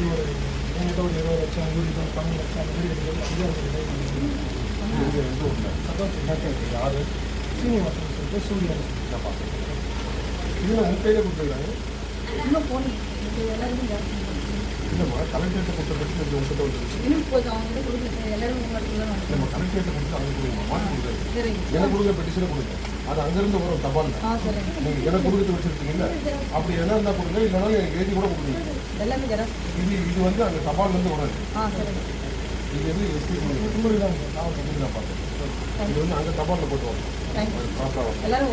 இப்படி ஒரு என்கிட்ட ஒரு இருபது லட்சம் இருபது பன்னெண்டு லட்சம் அந்த மாதிரி வந்து அஞ்சாவது சந்தோஷம் யார் சீனிவாசன் சொல்லிட்டு சூரியன் இது நான் உங்கள் கொடுத்துருக்காங்க இன்னும் போனீங்க இது எல்லாருமே ஜாஸ்தி பண்ணுறீங்க. இல்லைம்மா கலெக்டர்கிட்ட கொடுத்த பிரச்சனை இது உங்கள்கிட்ட வந்துருச்சு இன்னும் கொஞ்சம் அவங்க கொடுக்குறது எல்லாரும் உங்களுக்கு வந்து நம்ம கலெக்டர்கிட்ட கொடுத்து அவங்க கொடுங்க மாற்றி கொடுக்குறது எனக்கு கொடுக்குற பெட்டிஷனை கொடுங்க. அது அங்கேருந்து வரும் தபால் நீங்கள் எனக்கு கொடுத்து வச்சுருக்கீங்கல்ல அப்படி என்ன இருந்தால் கொடுங்க இல்லைனாலும் எனக்கு எழுதி கூட கொடுங்க. இது இது வந்து அங்கே தபால்லேருந்து வராது. ஆ சரிங்க இது வந்து எஸ்பி உங்களுக்கு தான் நான் உங்களுக்கு நான் பார்த்தேன் இது வந்து அங்கே தபாலில் போட்டு வரும். எல்லாரும்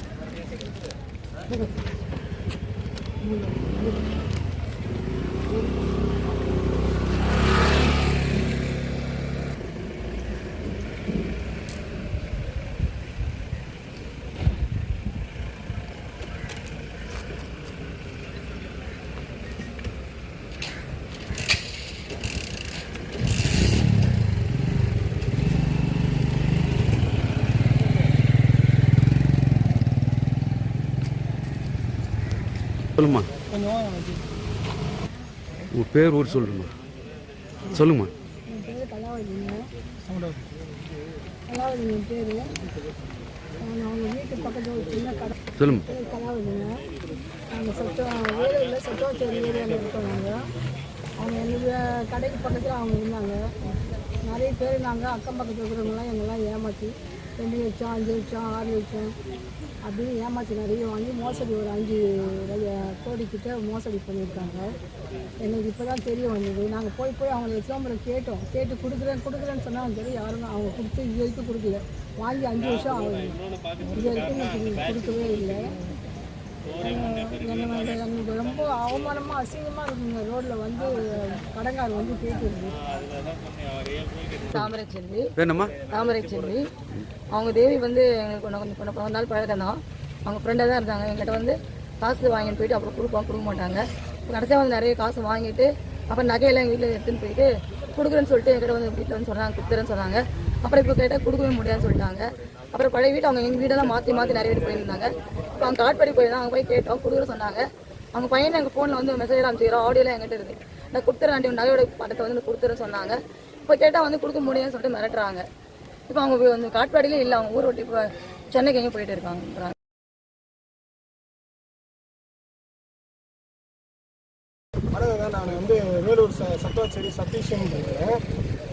那个，个。சொல்லுமா? கொஞ்சம் உங்கள் பேர் ஊர் சொல்லுமா? சொல்லுமா? என் பேர் பேர் அவங்க பக்கத்தில் கடை சொல்லுமா? அவங்க என்னுடைய கடைக்கு பக்கத்தில் அவங்க இருந்தாங்க. நிறைய பேர் நாங்கள் அக்கம் பக்கத்தில் இருக்கிறவங்களாம் எங்கெல்லாம் ஏமாற்றி ரெண்டு லட்சம் அஞ்சு லட்சம் ஆறு லட்சம் அப்படின்னு ஏமாற்றி நிறைய வாங்கி மோசடி ஒரு அஞ்சு கோடிக்கிட்ட மோசடி பண்ணியிருக்காங்க. எங்களுக்கு இப்போ தான் தெரிய வந்தது. நாங்கள் போய் போய் அவங்க எக்ஸாம்பிள் கேட்டோம். கேட்டு கொடுக்குறேன் கொடுக்குறேன்னு சொன்னாங்க சரி யாரும் அவங்க கொடுத்து இது வரைக்கும் கொடுக்கல. வாங்கி அஞ்சு வருஷம் ஆகுது. இது வரைக்கும் எனக்கு கொடுக்கவே இல்லை. என்ன எனக்கு ரொம்ப அவமானமாக அசிங்கமாக இருக்குங்க ரோட்டில் வந்து கடங்கார் வந்து கேட்குறது தாமரை செல்வி வேணுமா தாமரை செல்வி அவங்க தேவி வந்து எங்களுக்கு கொஞ்சம் கொஞ்ச நாள் பழக்கம் தான் அவங்க ஃப்ரெண்டாக தான் இருந்தாங்க. எங்கிட்ட வந்து காசு வாங்கிட்டு போயிட்டு அப்புறம் கொடுப்போம் கொடுக்க மாட்டாங்க. கடைசியாக வந்து நிறைய காசு வாங்கிட்டு அப்புறம் நகையெல்லாம் எங்கள் வீட்டில் எடுத்துன்னு போயிட்டு கொடுக்குறேன்னு சொல்லிட்டு எங்கிட்ட வந்து வீட்டில் வந்து சொன்னாங்க கொடுத்துறேன்னு சொன்னாங்க. அப்புறம் இப்போ கேட்டால் கொடுக்கவே முடியாதுன்னு சொல்லிட்டாங்க. அப்புறம் பழைய வீட்டு அவங்க எங்கள் வீடெல்லாம் மாற்றி மாற்றி நிறைய வீடு போயிருந்தாங்க. இப்போ அவங்க காட்பாடி போய் தான் அங்கே போய் கேட்டோம் கொடுக்குற சொன்னாங்க. அவங்க பையன் எங்கள் ஃபோனில் வந்து மெசேஜ் அனுப்பிச்சிக்கிறோம் ஆடியோலாம் எங்கிட்ட இருக்குது நான் கொடுத்துறேன் ஆண்டி நகையோட படத்தை வந்து கொடுத்துறேன்னு சொன்னாங்க. இப்போ கேட்டால் வந்து கொடுக்க முடியாதுன்னு சொல்லிட்டு மிரட்டுறாங்க. இப்போ அவங்க வந்து காட்பாடியிலே இல்லை அவங்க ஊர் விட்டு இப்போ சென்னைக்கு எங்கேயும் போயிட்டு இருக்காங்க வணக்கம் நான் வந்து வேலூர் ச சத்துவாச்சேரி சதீஷன் இருக்கிறேன்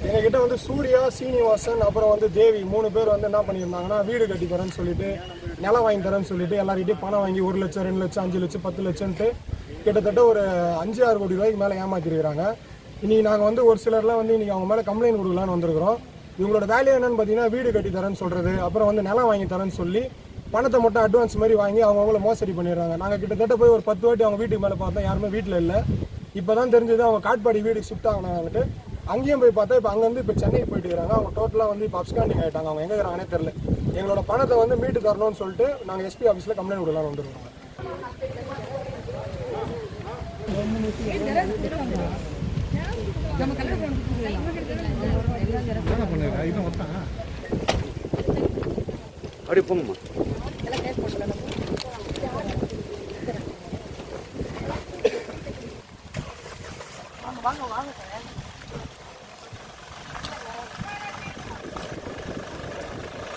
எங்ககிட்ட வந்து சூர்யா சீனிவாசன் அப்புறம் வந்து தேவி மூணு பேர் வந்து என்ன பண்ணியிருந்தாங்கன்னா வீடு கட்டி தரேன்னு சொல்லிட்டு நிலம் வாங்கி தரேன்னு சொல்லிட்டு எல்லார்கிட்டையும் பணம் வாங்கி ஒரு லட்சம் ரெண்டு லட்சம் அஞ்சு லட்சம் பத்து லட்சம்ட்டு கிட்டத்தட்ட ஒரு அஞ்சு ஆறு கோடி ரூபாய்க்கு மேலே ஏமாத்திருக்கிறாங்க. இன்னைக்கு நாங்கள் வந்து ஒரு சிலர்லாம் வந்து இன்னைக்கு அவங்க மேலே கம்ப்ளைண்ட் கொடுக்கலான்னு வந்திருக்கிறோம். இவங்களோட வேலையை என்னன்னு பார்த்தீங்கன்னா வீடு கட்டி தரேன்னு சொல்கிறது அப்புறம் வந்து நிலம் வாங்கி தரேன்னு சொல்லி பணத்தை மட்டும் அட்வான்ஸ் மாதிரி வாங்கி அவங்கள மோசடி பண்ணிடுறாங்க. நாங்கள் கிட்டத்தட்ட போய் ஒரு பத்து வாட்டி அவங்க வீட்டுக்கு மேலே பார்த்தோம். யாருமே வீட்டில் இல்லை. இப்போ தான் தெரிஞ்சது அவங்க காட்பாடி வீடுக்கு ஷிஃப்ட் ஆகினாங்கன்ட்டு. அங்கேயும் போய் பார்த்தா இப்போ அங்கேருந்து இப்போ சென்னைக்கு போயிட்டு இருக்காங்க. அவங்க டோட்டலாக வந்து இப்போ அப்ஸ்காண்டிங் ஆகிட்டாங்க அவங்க எங்கே இருக்கிறாங்கன்னே தெரில எங்களோட பணத்தை வந்து மீட்டு தரணும்னு சொல்லிட்டு நாங்கள் எஸ்பி ஆஃபீஸில் கம்ப்ளைண்ட் கொடுக்கலாம்னு வந்துருக்கோம் அப்படியே போங்கம்மா. வாங்க வாங்க. சார்